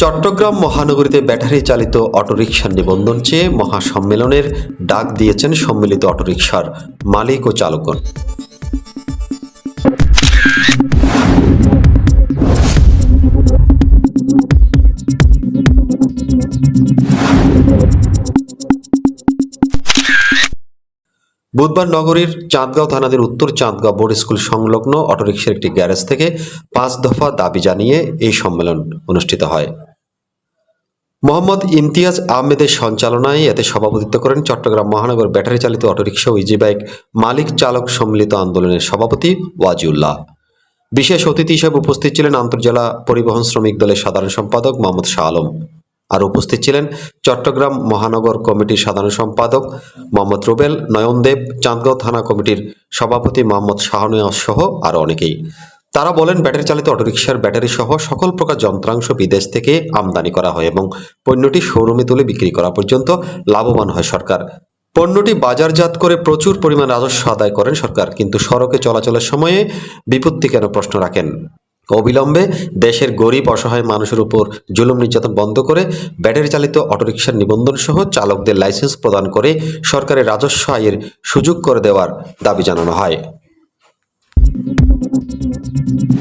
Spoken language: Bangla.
চট্টগ্রাম মহানগরীতে ব্যাটারি চালিত অটোরিকশার নিবন্ধন চেয়ে মহাসম্মেলনের ডাক দিয়েছেন সম্মিলিত অটোরিকশার মালিক ও চালকগণ। বুধবার নগরীর চাঁদগাঁও থানাদের উত্তর চাঁদগাঁও বোর্ড স্কুল সংলগ্ন অটোরিকশার একটি গ্যারেজ থেকে পাঁচ দফা দাবি জানিয়ে এই সম্মেলন অনুষ্ঠিত হয়। মোহাম্মদ ইমতিয়াজ আহমেদের সঞ্চালনায় এতে সভাপতিত্ব করেন চট্টগ্রাম মহানগর ব্যাটারি চালিত অটোরিকশা ও ইজি বাইক মালিক চালক সম্মিলিত আন্দোলনের সভাপতি ওয়াজিউল্লাহ। বিশেষ অতিথি হিসেবে উপস্থিত ছিলেন আন্তর্জেলা পরিবহন শ্রমিক দলের সাধারণ সম্পাদক মোহাম্মদ শাহ আলম। আর উপস্থিত ছিলেন চট্টগ্রাম মহানগর কমিটির সাধারণ সম্পাদক মোহাম্মদ রুবেল নয়নদেব চাঁদগাঁও থানা কমিটির সভাপতি মোহাম্মদ শাহনিয়াজ সহ আরও অনেকেই। তারা বলেন, ব্যাটারি চালিত অটোরিকশার ব্যাটারি সহ সকল প্রকার যন্ত্রাংশ বিদেশ থেকে আমদানি করা হয় এবং পণ্যটি শোরুমে তুলে বিক্রি করা পর্যন্ত লাভবান হয় সরকার। পণ্যটি বাজারজাত করে প্রচুর পরিমাণ রাজস্ব আদায় করেন সরকার, কিন্তু সড়কে চলাচলের সময়ে বিপত্তি কেন প্রশ্ন রাখেন? অবিলম্বে দেশের গরিব, অসহায় মানুষের উপর জুলুম নির্যাতন বন্ধ করে ব্যাটারি চালিত অটোরিকশার নিবন্ধন সহ চালকদের লাইসেন্স প্রদান করে সরকারের রাজস্ব আয়ের সুযোগ করে দেওয়ার দাবি জানানো হয়। thank you